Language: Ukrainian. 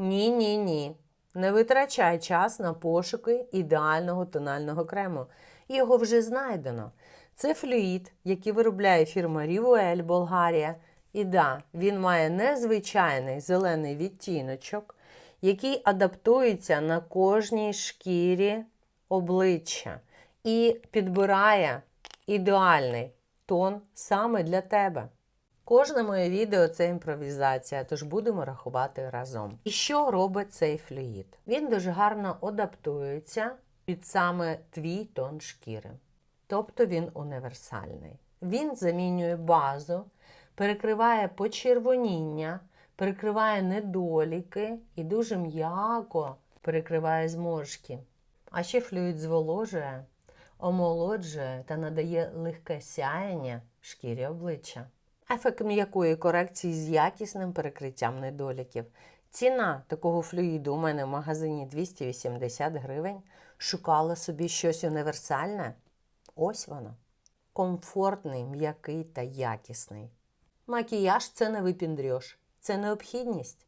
Ні, ні, ні. Не витрачай час на пошуки ідеального тонального крему. Його вже знайдено. Це флюїд, який виробляє фірма Rivуель Болгарія. І да, він має незвичайний зелений відтіночок, який адаптується на кожній шкірі обличчя і підбирає ідеальний тон саме для тебе. Кожне моє відео це імпровізація, тож будемо рахувати разом. І що робить цей флюїд? Він дуже гарно адаптується під саме твій тон шкіри. Тобто він універсальний. Він замінює базу, перекриває почервоніння, перекриває недоліки і дуже м'яко перекриває зморшки. А ще флюїд зволожує, омолоджує та надає легке сяєння шкірі обличчя. Ефект м'якої корекції з якісним перекриттям недоліків. Ціна такого флюїду у мене в магазині 280 гривень. Шукала собі щось універсальне. Ось воно. Комфортний, м'який та якісний. Макіяж це не випіндрьош, це необхідність.